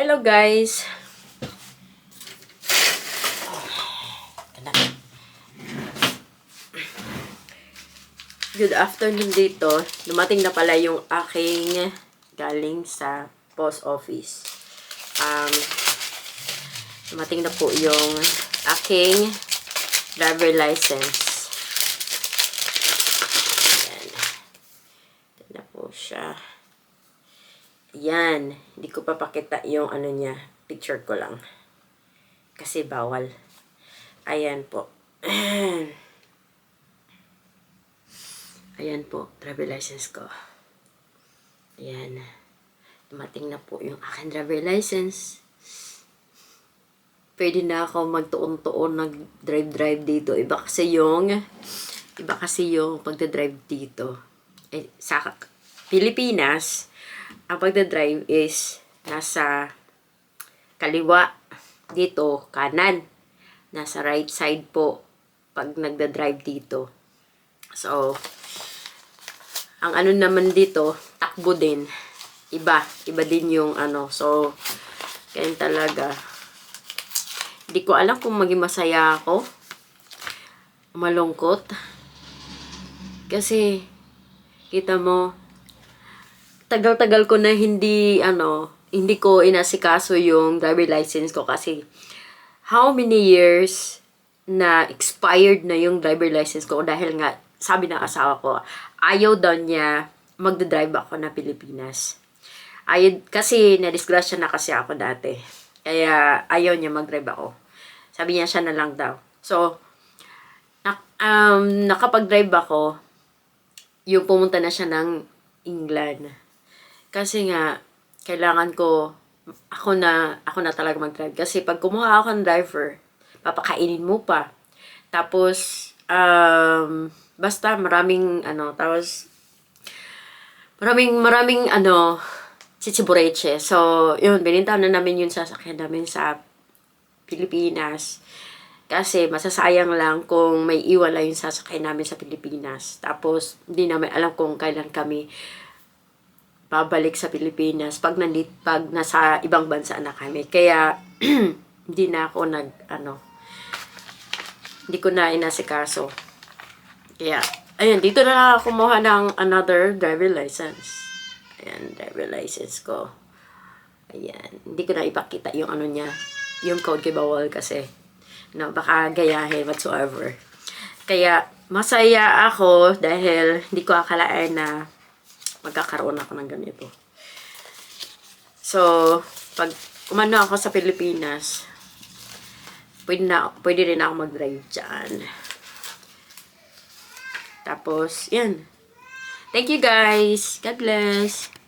Hello guys. Good afternoon dito. Dumating na pala yung aking galing sa post office. Um, dumating na po yung aking driver license. Ayan. Ito na po siya. Yan. Hindi ko papakita yung ano niya. Picture ko lang. Kasi bawal. Ayan po. Ayan po. Driver license ko. Ayan. Dumating na po yung aking driver license. Pwede na ako magtuon-tuon nag-drive-drive dito. Iba kasi yung iba kasi yung pagdadrive dito. Eh, sa Pilipinas, ang pagdadrive is nasa kaliwa dito, kanan. Nasa right side po pag nagda-drive dito. So, ang ano naman dito, takbo din. Iba, iba din yung ano. So, kaya talaga. Hindi ko alam kung maging masaya ako. Malungkot. Kasi, kita mo, tagal-tagal ko na hindi, ano, hindi ko inasikaso yung driver license ko kasi how many years na expired na yung driver license ko dahil nga, sabi ng asawa ko, ayaw daw niya magdadrive ako na Pilipinas. Ayaw, kasi na-disgrasya na kasi ako dati. Kaya ayaw niya mag-drive ako. Sabi niya siya na lang daw. So, nak- um, nakapag-drive ako, yung pumunta na siya ng England. Kasi nga, kailangan ko, ako na, ako na talaga mag-drive. Kasi pag kumuha ako ng driver, papakainin mo pa. Tapos, um, basta maraming, ano, tapos, maraming, maraming, ano, chichibureche. So, yun, binintaw na namin yung sasakyan namin sa Pilipinas. Kasi masasayang lang kung may iwala yung sasakyan namin sa Pilipinas. Tapos, hindi namin alam kung kailan kami babalik sa Pilipinas pag nandit pag nasa ibang bansa na kami. Kaya hindi na ako nag ano hindi ko na inasikaso. Kaya ayun, dito na ako kumuha ng another driver license. Ayan, driver license ko. Ayan, hindi ko na ipakita yung ano niya, yung code kay bawal kasi no, baka gayahin whatsoever. Kaya masaya ako dahil hindi ko akalain na magkakaroon ako ng ganito. So, pag umano ako sa Pilipinas, pwede, na, pwede rin ako mag-drive dyan. Tapos, yan. Thank you guys. God bless.